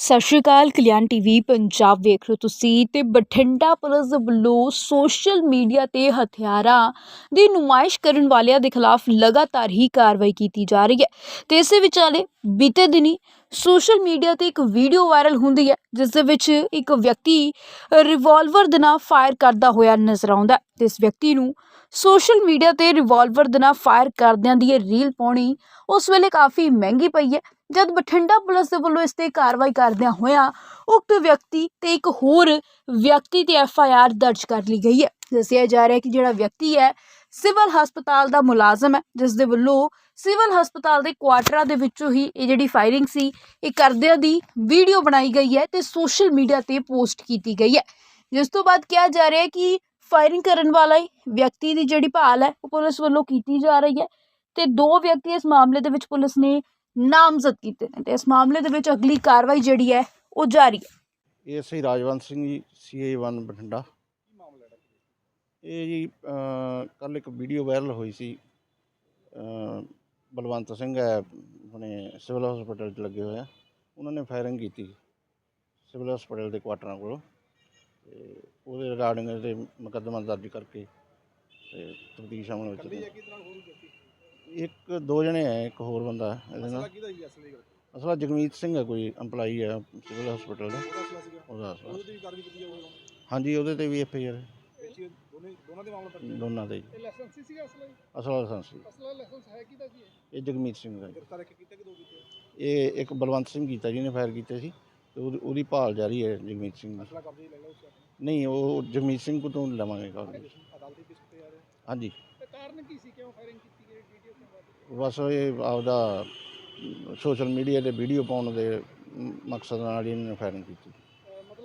ਸਤਿ ਸ਼੍ਰੀ ਅਕਾਲ, ਕਲਿਆਣ ਟੀਵੀ, ਪੰਜਾਬ ਵੇਖ ਰਹੇ ਹੋ ਤੁਸੀਂ ਤੇ ਬਠਿੰਡਾ ਪੁਲਿਸ ਵੱਲੋਂ ਸੋਸ਼ਲ ਮੀਡੀਆ ਤੇ ਹਥਿਆਰਾਂ ਦੀ ਨੁਮਾਇਸ਼ ਕਰਨ ਵਾਲਿਆਂ ਦੇ ਖਿਲਾਫ ਲਗਾਤਾਰ ਹੀ ਕਾਰਵਾਈ ਕੀਤੀ ਜਾ ਰਹੀ ਹੈ ਤੇ ਇਸੇ ਵਿਚਾਲੇ ਬੀਤੇ ਦਿਨੀ ਸੋਸ਼ਲ ਮੀਡੀਆ ਤੇ ਇੱਕ ਵੀਡੀਓ ਵਾਇਰਲ ਹੁੰਦੀ ਹੈ, ਜਿਸ ਦੇ ਵਿੱਚ ਇੱਕ ਵਿਅਕਤੀ ਰਿਵਾਲਵਰ ਦੇ ਨਾਲ ਫਾਇਰ ਕਰਦਾ ਹੋਇਆ ਨਜ਼ਰ ਆਉਂਦਾ ਹੈ। ਤੇ ਇਸ ਵਿਅਕਤੀ ਨੂੰ ਸੋਸ਼ਲ ਮੀਡੀਆ ਤੇ ਰਿਵਾਲਵਰ ਦੇ ਨਾਲ ਫਾਇਰ ਕਰਦਿਆਂ ਦੀ ਇਹ ਰੀਲ ਪਾਉਣੀ ਉਸ ਵੇਲੇ ਕਾਫੀ ਮਹਿੰਗੀ ਪਈ ਹੈ। ਜਦ ਬਠਿੰਡਾ ਪੁਲਿਸ ਦੇ ਵੱਲੋਂ ਇਸ ਤੇ ਕਾਰਵਾਈ ਕਰਦਿਆਂ ਹੋਇਆਂ ਉਕਤ ਵਿਅਕਤੀ ਤੇ ਇੱਕ ਹੋਰ ਵਿਅਕਤੀ ਤੇ ਐਫ ਆਈ ਆਰ ਦਰਜ ਕਰ ਲਈ ਗਈ ਹੈ। ਦੱਸਿਆ ਜਾ ਰਿਹਾ ਹੈ ਕਿ ਜਿਹੜਾ ਵਿਅਕਤੀ ਹੈ ਸਿਵਲ ਹਸਪਤਾਲ ਦਾ ਮੁਲਾਜ਼ਮ ਹੈ ਜਿਸ ਦੇ ਵੱਲੋਂ ਸਿਵਲ ਹਸਪਤਾਲ ਦੇ ਕੁਆਟਰਾਂ ਦੇ ਵਿੱਚੋਂ ਹੀ ਇਹ ਜਿਹੜੀ ਫਾਇਰਿੰਗ ਸੀ, ਇਹ ਕਰਦਿਆਂ ਦੀ ਵੀਡੀਓ ਬਣਾਈ ਗਈ ਹੈ ਤੇ ਸੋਸ਼ਲ ਮੀਡੀਆ ਤੇ ਪੋਸਟ ਕੀਤੀ ਗਈ ਹੈ। ਜਿਸ ਤੋਂ ਬਾਅਦ ਕਿਹਾ ਜਾ ਰਿਹਾ ਹੈ ਕਿ ਫਾਇਰਿੰਗ ਕਰਨ ਵਾਲਾ ਹੀ ਵਿਅਕਤੀ ਦੀ ਜਿਹੜੀ ਭਾਲ ਹੈ, ਉਹ ਪੁਲਿਸ ਵੱਲੋਂ ਕੀਤੀ ਜਾ ਰਹੀ ਹੈ ਤੇ ਦੋ ਵਿਅਕਤੀ ਇਸ ਮਾਮਲੇ ਦੇ ਵਿੱਚ ਪੁਲਿਸ ਨੇ ਨਾਮਜ਼ਦ ਕੀਤੇ ਨੇ ਤੇ ਇਸ ਮਾਮਲੇ ਦੇ ਵਿੱਚ ਅਗਲੀ ਕਾਰਵਾਈ ਜਿਹੜੀ ਹੈ, ਉਹ ਜਾਰੀ ਹੈ। ਇਹ ਸ੍ਰੀ ਰਾਜਵੰਤ ਸਿੰਘ ਜੀ ਸੀਏ 1 ਬਠਿੰਡਾ। ਇਹ ਜੀ ਕੱਲ ਇੱਕ ਵੀਡੀਓ ਵਾਇਰਲ ਹੋਈ ਸੀ। ਅ, ਬਲਵੰਤ ਸਿੰਘ ਹੈ ਆਪਣੇ ਸਿਵਲ ਹਸਪੀਟਲ 'ਚ ਲੱਗੇ ਹੋਏ ਆ। ਉਹਨਾਂ ਨੇ ਫਾਇਰਿੰਗ ਕੀਤੀ ਸਿਵਲ ਹਸਪੀਟਲ ਦੇ ਕੁਆਟਰਾਂ ਕੋਲ। ਤੇ ਉਹਦੇ ਰਿਗਾਰਡਿੰਗ ਤੇ ਮੁਕੱਦਮਾ ਦਰਜ ਕਰਕੇ ਤੇ ਤਫਤੀਸ਼ ਅਮਲ ਵਿੱਚ ਇੱਕ ਦੋ ਜਣੇ ਹੈ ਇੱਕ ਹੋਰ ਬੰਦਾ ਇਹਦੇ ਨਾਲ। ਅਸਲੀ ਜਗਮੀਤ ਸਿੰਘ ਹੈ ਕੋਈ EMPLOYE ਹੈ ਸਿਵਲ ਹਸਪੀਟਲ ਦਾ। ਉਹਦਾ ਹਾਂਜੀ ਉਹਦੇ ਤੇ ਵੀ ਐਫ ਆਈ ਆਰ ਦੋਨੇ ਦੋਨਾਂ ਦੇ ਮਾਮਲੇ ਦਰਜ ਦੋਨਾਂ ਦੇ ਇਹ ਲਾਇਸੈਂਸ ਸੀਗਾ ਅਸਲਾ ਹੀ ਅਸਲਾ ਲਾਇਸੈਂਸ ਸੀ। ਅਸਲਾ ਲਾਇਸੈਂਸ ਹੈ ਕਿਹਦਾ ਸੀ ਇਹ? ਇਹ ਜਗਮੀਤ ਸਿੰਘ ਦਾ ਜੀ। ਗ੍ਰਿਫਤਾਰ ਇੱਕ ਕੀਤਾ ਕਿ ਦੋ ਕੀਤੇ? ਇਹ ਇੱਕ ਬਲਵੰਤ ਸਿੰਘ ਕੀਤਾ ਜਿਹਨੇ ਫਾਇਰ ਕੀਤੇ ਸੀ ਤੇ ਉਹਦੀ- ਉਹਦੀ ਭਾਲ ਜਾਰੀ ਹੈ ਜਗਮੀਤ ਸਿੰਘ ਦੀ ਅਸਲਾ ਕਬਜ਼ੇ 'ਚ ਲੈ ਲਓ ਉਸ ਨਹੀਂ ਉਹ ਜਗਮੀਤ ਸਿੰਘ ਕੋਲ ਤੋਂ ਲਵਾਂਗੇ ਕਾਗਜ਼ ਅਦਾਲਤੀ ਕਿਸ ਤੇ ਆ ਰਿਹਾ? ਹਾਂਜੀ। ਤੇ ਕਾਰਨ ਕੀ ਸੀ? ਕਿਉਂ ਫਾਇਰਿੰਗ ਕੀਤੀ ਗਈ? ਵੀਡੀਓ ਕਿਉਂ ਬਸ ਇਹ ਆਪਦਾ ਸੋਸ਼ਲ ਮੀਡੀਆ ਤੇ ਵੀਡੀਓ ਪਾਉਣ ਦੇ ਮ- ਮਕਸਦ ਨਾਲ ਇਹਨੇ ਫਾਇਰਿੰਗ ਕੀਤੀ।